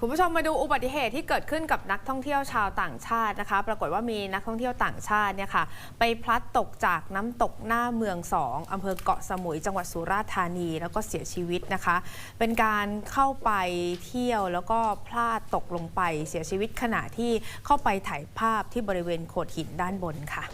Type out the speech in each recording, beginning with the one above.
คุณผู้ชมมาดูอุบัติเหตุที่เกิดขึ้นกับนักท่องเที่ยวชาวต่างชาตินะคะ ปรากฏว่ามีนักท่องเที่ยวต่างชาติเนี่ยค่ะ ไปพลัดตกจากน้ำตกหน้าเมืองสองอำเภอเกาะสมุยจังหวัดสุราษฎร์ธานีแล้วก็เสียชีวิตนะคะ เป็นการเข้าไปเที่ยวแล้วก็พลาดตกลงไปเสียชีวิตขณะที่เข้าไปถ่ายภาพที่บริเวณโขดหินด้านบนค่ะ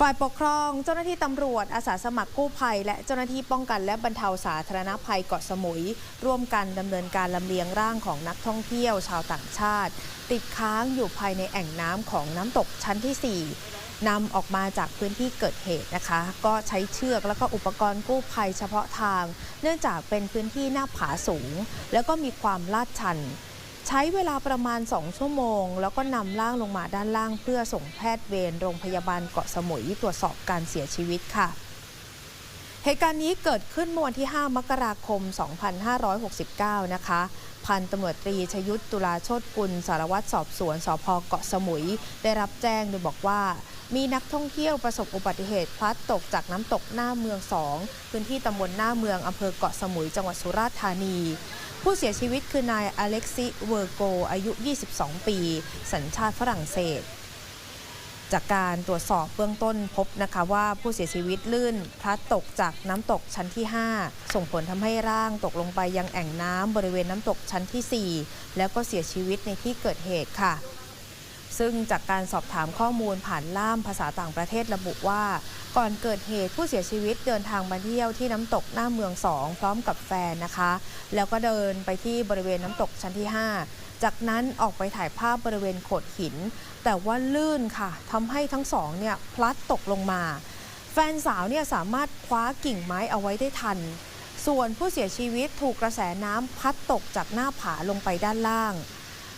ฝ่ายปกครอง เจ้าหน้าที่ตำรวจ อาสาสมัครกู้ภัย และเจ้าหน้าที่ป้องกันและบรรเทาสาธารณภัยเกาะสมุย ร่วมกันดำเนินการลำเลียงร่างของนักท่องเที่ยวชาวต่างชาติ ติดค้างอยู่ภายในแอ่งน้ำของน้ำตกชั้นที่ 4นำออกมาจากพื้นที่เกิดเหตุนะคะ ก็ใช้เชือกแล้วก็อุปกรณ์กู้ภัยเฉพาะทาง เนื่องจากเป็นพื้นที่หน้าผาสูง แล้วก็มีความลาดชัน ใช้เวลาประมาณ 2 ชั่วโมง แล้วก็นำร่างลงมาด้านล่าง เพื่อส่งแพทย์เวรโรงพยาบาลเกาะสมุยตรวจสอบการเสียชีวิตค่ะ เหตุการณ์นี้เกิดขึ้นเมื่อวันที่ 5 มกราคม 2569 นะคะพันตำรวจตรีชยุทธตุลาโชตกุล สารวัตรสอบสวนสพเกาะสมุย ได้รับแจ้งโดยบอกว่า มีนักท่องเที่ยวประสบอุบัติเหตุพลัดตกจากน้ำตกหน้าเมือง2พื้นที่ตำบลหน้าเมืองอำเภอเกาะสมุยจังหวัดสุราษฎร์ธานี ผู้เสียชีวิตคือนายอเล็กซิเวอร์โก อายุ 22 ปี สัญชาติฝรั่งเศส จากการตรวจสอบเบื้องต้นพบนะคะว่าผู้เสียชีวิตลื่นพลัดตกจากน้ำตกชั้นที่ 5 ส่งผลทำให้ร่างตกลงไปยังแอ่งน้ำบริเวณน้ำตกชั้นที่ 4 แล้วก็เสียชีวิตในที่เกิดเหตุค่ะ ซึ่งจากการสอบถามข้อมูลผ่านล่ามภาษาต่างประเทศระบุว่า ก่อนเกิดเหตุผู้เสียชีวิตเดินทางมาเที่ยวที่น้ำตกหน้าเมืองสองพร้อมกับแฟนนะคะ แล้วก็เดินไปที่บริเวณน้ำตกชั้นที่ 5 จากนั้นออกไปถ่ายภาพบริเวณโขดหิน แต่ว่าลื่นค่ะทำให้ทั้งสองเนี่ยพลัดตกลงมา แฟนสาวเนี่ยสามารถคว้ากิ่งไม้เอาไว้ได้ทัน ส่วนผู้เสียชีวิตถูกกระแสน้ำพัดตกจากหน้าผาลงไปด้านล่าง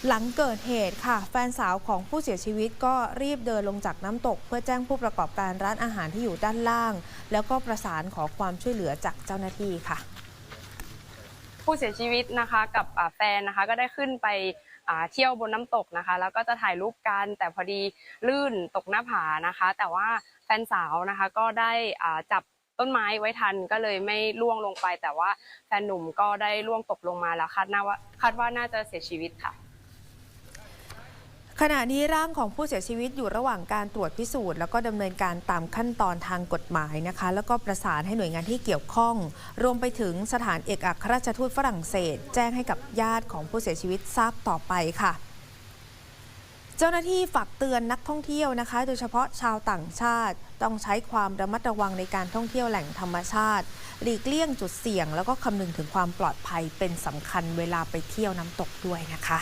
หลังเกิดเหตุค่ะ แฟนสาวของผู้เสียชีวิตก็รีบเดินลงจากน้ำตก เพื่อแจ้งผู้ประกอบการร้านอาหารที่อยู่ด้านล่าง แล้วก็ประสานขอความช่วยเหลือจากเจ้าหน้าที่ค่ะ ผู้เสียชีวิตนะคะกับแฟนนะคะก็ได้ขึ้นไปเที่ยวบนน้ำตกนะคะ แล้วก็จะถ่ายรูปกันแต่พอดีลื่นตกหน้าผานะคะ แต่ว่าแฟนสาวนะคะก็ได้จับต้นไม้ไว้ทันก็เลยไม่ล่วงลงไป แต่ว่าแฟนหนุ่มก็ได้ล่วงตกลงมาแล้วคาดว่าคาดว่าน่าจะเสียชีวิตค่ะ ขณะนี้ร่างของผู้เสียชีวิตอยู่ระหว่างการตรวจพิสูจน์แล้วก็ดำเนินการตามขั้นตอนทางกฎหมายนะคะ แล้วก็ประสานให้หน่วยงานที่เกี่ยวข้อง รวมไปถึงสถานเอกอัครราชทูตฝรั่งเศส แจ้งให้กับญาติของผู้เสียชีวิตทราบต่อไปค่ะเจ้าหน้าที่ฝากเตือนนักท่องเที่ยวนะคะ โดยเฉพาะชาวต่างชาติ ต้องใช้ความระมัดระวังในการท่องเที่ยวแหล่งธรรมชาติ หลีกเลี่ยงจุดเสี่ยง แล้วก็คำนึงถึงความปลอดภัยเป็นสำคัญเวลาไปเที่ยวน้ำตกด้วยนะคะ